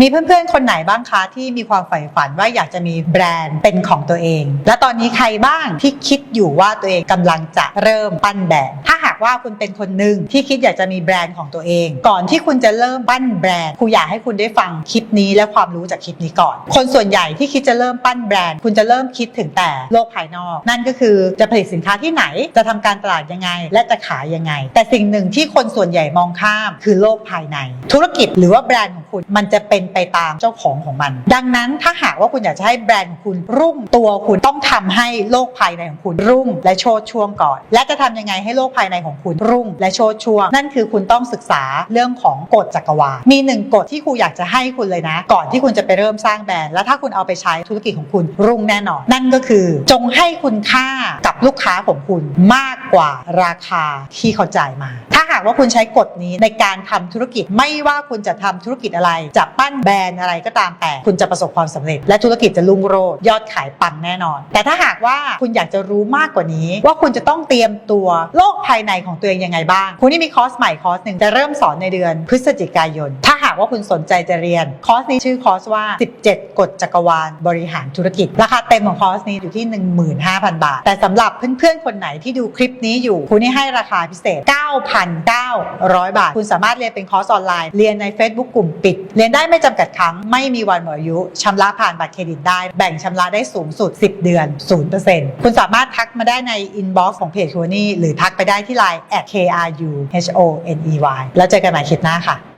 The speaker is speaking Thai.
มีเพื่อนๆ คนไหนบ้างคะ ที่มีความใฝ่ฝันว่าอยากจะมีแบรนด์เป็นของตัวเอง และตอนนี้ใครบ้างที่คิดอยู่ว่าตัวเองกำลังจะเริ่มปั้นแบรนด์ ว่าคุณเป็นคนหนึ่งที่คิดอยากจะมีแบรนด์ของตัวเอง ก่อนที่คุณจะเริ่มปั้นแบรนด์ครูอยากให้คุณได้ฟังคลิปนี้และความรู้จากคลิปนี้ก่อน คนส่วนใหญ่ที่คิดจะเริ่มปั้นแบรนด์ คุณจะเริ่มคิดถึงแต่โลกภายนอก นั่นก็คือจะผลิตสินค้าที่ไหน จะทำการตลาดยังไง และจะขายยังไง แต่สิ่งหนึ่งที่คนส่วนใหญ่มองข้าม คือโลกภายใน ธุรกิจหรือว่าแบรนด์ของคุณมันจะเป็นไปตามเจ้าของของมัน ดังนั้นถ้าหากว่าคุณอยากจะให้แบรนด์ของคุณรุ่งตัวคุณต้องทำให้โลกภายในของคุณรุ่งและโชดช่วงก่อน และจะทำยังไงให้โลกภายในของคุณรุ่งและโชดช่วง นั่นคือคุณต้องศึกษาเรื่องของกฎจักรวาลมีหนึ่งกฎที่ครูอยากจะให้คุณเลยนะ ก่อนที่คุณจะไปเริ่มสร้างแบรนด์และถ้าคุณเอาไปใช้ธุรกิจของคุณรุ่งแน่นอน นั่นก็คือจงให้คุณค่ากับลูกค้าของคุณมากกว่าราคาที่เขาจ่ายมา ถ้าหากว่าคุณใช้กฎนี้ในการทำธุรกิจ ไม่ว่าคุณจะทำธุรกิจอะไร จะปั้นแบรนด์อะไรก็ตามแต่ คุณจะประสบความสำเร็จ และธุรกิจจะรุ่งโรจน์ยอดขายปังแน่นอน แต่ถ้าหากว่าคุณอยากจะรู้มากกว่านี้ ว่าคุณจะต้องเตรียมตัวโลกภายในของตัวเองยังไงบ้างคุณนี่มีคอร์สใหม่คอร์สหนึ่งจะเริ่มสอนในเดือนพฤศจิกายนถ้ากว่าคุณสนใจจะเรียน คอร์สนี้ชื่อคอร์สว่า 17 กฎจักรวาลบริหารธุรกิจ ราคาเต็มของคอร์สนี้อยู่ที่ 15,000 บาท แต่สำหรับเพื่อนๆ คนไหนที่ดูคลิปนี้อยู่คุณนี่ให้ราคาพิเศษ 9,900 บาท คุณสามารถเรียนเป็นคอร์สออนไลน์ เรียนใน Facebook กลุ่มปิด เรียนได้ไม่จำกัดครั้ง ไม่มีวันหมดอายุชำระผ่านบัตรเครดิตได้ แบ่งชำระได้สูงสุด 10 เดือน 0%คุณสามารถทักมาได้ในอินบ็อกซ์ของเพจทัวนี่หรือทักไปได้ที่ไลน์ @krухoney แล้วเจอกันใหม่คลิปหน้าค่ะ